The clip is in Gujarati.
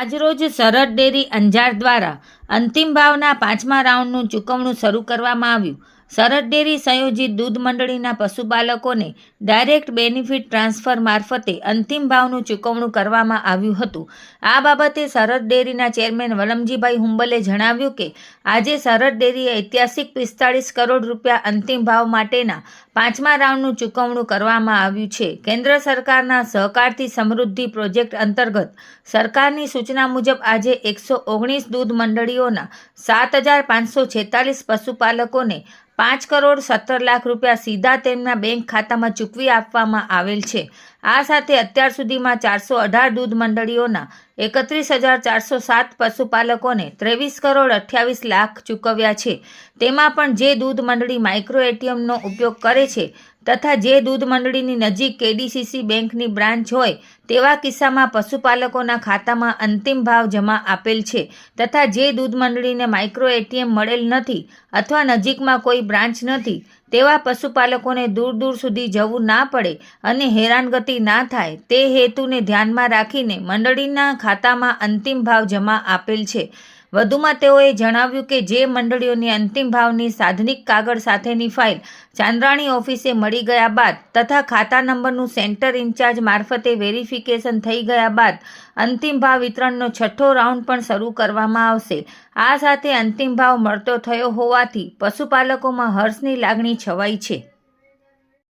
આજરોજ સરહદ ડેરી અંજાર દ્વારા અંતિમ ભાવના પાંચમા રાઉન્ડનું ચૂકવણું શરૂ કરવામાં આવ્યું. સરહદ ડેરી સંયોજિત દૂધ મંડળીના પશુપાલકોને ડાયરેક્ટ બેનિફિટ ટ્રાન્સફર મારફતે અંતિમ ભાવનું ચૂકવણું કરવામાં આવ્યું હતું. આ બાબતે સરહદ ડેરીના ચેરમેન વલમજીભાઈ હુંબલે જણાવ્યું કે, આજે સરહદ ડેરીએ ઐતિહાસિક પિસ્તાળીસ કરોડ રૂપિયા અંતિમ ભાવ માટેના પાંચમા રાઉન્ડનું ચૂકવણું કરવામાં આવ્યું છે. કેન્દ્ર સરકારના સહકારથી સમૃદ્ધિ પ્રોજેક્ટ અંતર્ગત સરકારની સૂચના મુજબ આજે એકસો ઓગણીસ દૂધ મંડળીઓના સાત હજાર પાંચસો છેતાલીસ પશુપાલકોને પાંચ કરોડ સત્તર લાખ રૂપિયા સીધા તેમના બેંક ખાતામાં ચૂકવી આપવામાં આવેલ છે. આ સાથે અત્યાર સુધીમાં ચારસો અઢાર દૂધ મંડળીઓના એકત્રીસ હજાર ચારસો સાત પશુપાલકોને ત્રેવીસ કરોડ અઠ્યાવીસ લાખ ચૂકવ્યા છે. તેમાં પણ જે દૂધ મંડળી માઇક્રો એટીએમનો ઉપયોગ કરે છે તથા જે દૂધ મંડળીની નજીક કેડીસીસી બેંકની બ્રાન્ચ હોય, તેવા કિસ્સામાં પશુપાલકોના ખાતામાં અંતિમ ભાવ જમા આપેલ છે તથા જે દૂધ મંડળીને માઇક્રો એટીએમ મળેલ નથી અથવા નજીકમાં કોઈ બ્રાન્ચ નથી, તેવા પશુપાલકોને દૂર દૂર સુધી જવું ના પડે અને હેરાનગતિ ના થાય, તે હેતુને ધ્યાનમાં રાખીને મંડળીના ખાતામાં અંતિમ ભાવ જમા આપેલ છે. વધુમાં તેઓએ જણાવ્યું કે જે મંડળીઓની અંતિમ ભાવની સાધનિક કાગળ સાથેની ફાઇલ ચાંદ્રાણી ઓફિસે મળી ગયા બાદ તથા ખાતા નંબરનું સેન્ટર ઇન્ચાર્જ મારફતે વેરિફિકેશન થઈ ગયા બાદ અંતિમ ભાવ વિતરણનો છઠ્ઠો રાઉન્ડ પણ શરૂ કરવામાં આવશે. આ સાથે અંતિમ ભાવ મળતો થયો હોવાથી પશુપાલકોમાં હર્ષની લાગણી છવાઈ છે.